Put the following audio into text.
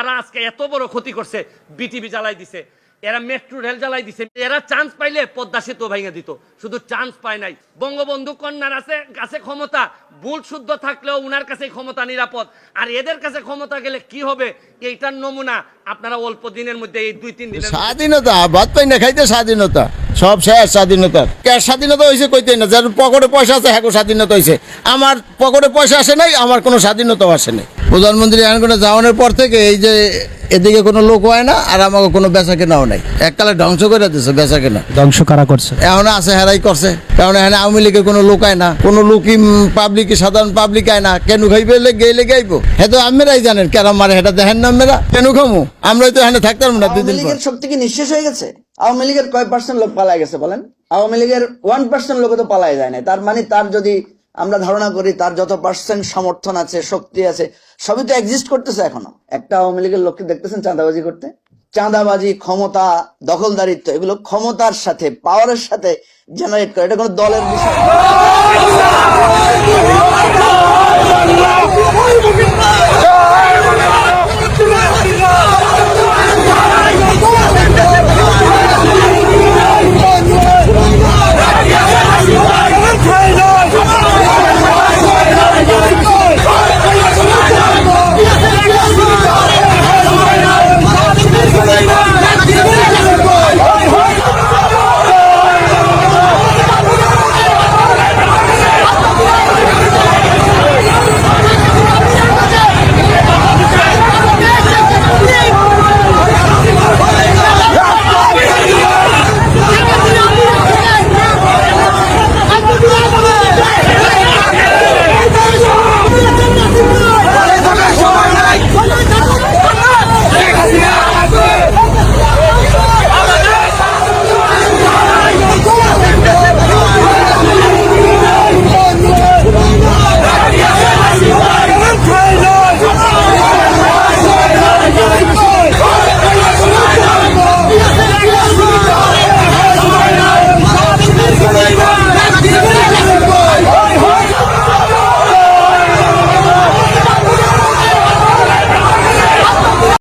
যারা আজকে এত বড় ক্ষতি করছে বিটিভি জ্বালাই দিছে, এরা মেট্রো রেল জ্বালাই দিছে, এরা চান্স পাইলে পদ্মা সেতু ভেঙে দিত। শুধু চান্স পায় নাই। বঙ্গবন্ধু কন্যার আছে, কাছে ক্ষমতা, ভুল শুদ্ধ থাকলেও উনার কাছে ক্ষমতা নিরাপদ। আর এদের কাছে ক্ষমতা গেলে কি হবে, এইটার নমুনা আপনারা অল্প দিনের মধ্যে এই দুই, তিন মধ্যে স্বাধীনতা, ভাত পাই না, খাইতে স্বাধীনতা। সব শেষ স্বাধীনতা কে স্বাধীনতা হয়েছে কইতে না যার পকেটে পয়সা আছে হ্যাঁ স্বাধীনতা হয়েছে আমার পকেটে পয়সা আসে নাই আমার কোনো স্বাধীনতাও আসে নাই। প্রধানমন্ত্রী কোনো যাওয়ানোর পর থেকে এই যে এদিকে কোনো লোক হয় না আর আমাকে কোনো বেচা কেনাও নাই। এককালে ধ্বংস করে দিচ্ছে বেচা কেনা ধ্বংস কারা করছে? এখন আছে হেরাই করছে। কারণ এখানে আওয়ামী লীগের কোনো লোক আয় না। কোনো লোকই পাবলিক সাধারণ পাবলিক আয় না। কেন খাইবে গেলে গাইবো? হ্যাঁ তো আমেরাই জানেন কেরাম মারে হেটা দেখেন না আমরা? কেন খামু? আমরাই তো এখানে থাকতাম না দুই দিন পর। লীগের শক্তি কি নিঃশেষ হয়ে গেছে? আওয়ামী লীগের কয় পার্সেন্ট লোক পালায় গেছে বলেন? আওয়ামী লীগের ওয়ান পার্সেন্ট লোক তো পালায় যায় না তার মানে তার যদি আমরা ধারণা করি তার যত পার্সেন্ট সমর্থন আছে, শক্তি আছে, সবই তো এক্সিস্ট করতেছে এখনও। একটা আওয়ামী লীগের লোককে দেখতেছেন চাঁদাবাজি করতে? চাঁদাবাজি, ক্ষমতা, দখলদারিত্ব, এগুলো ক্ষমতার সাথে পাওয়ারের সাথে জেনারেট করে। এটা কোনো দলের বিষয়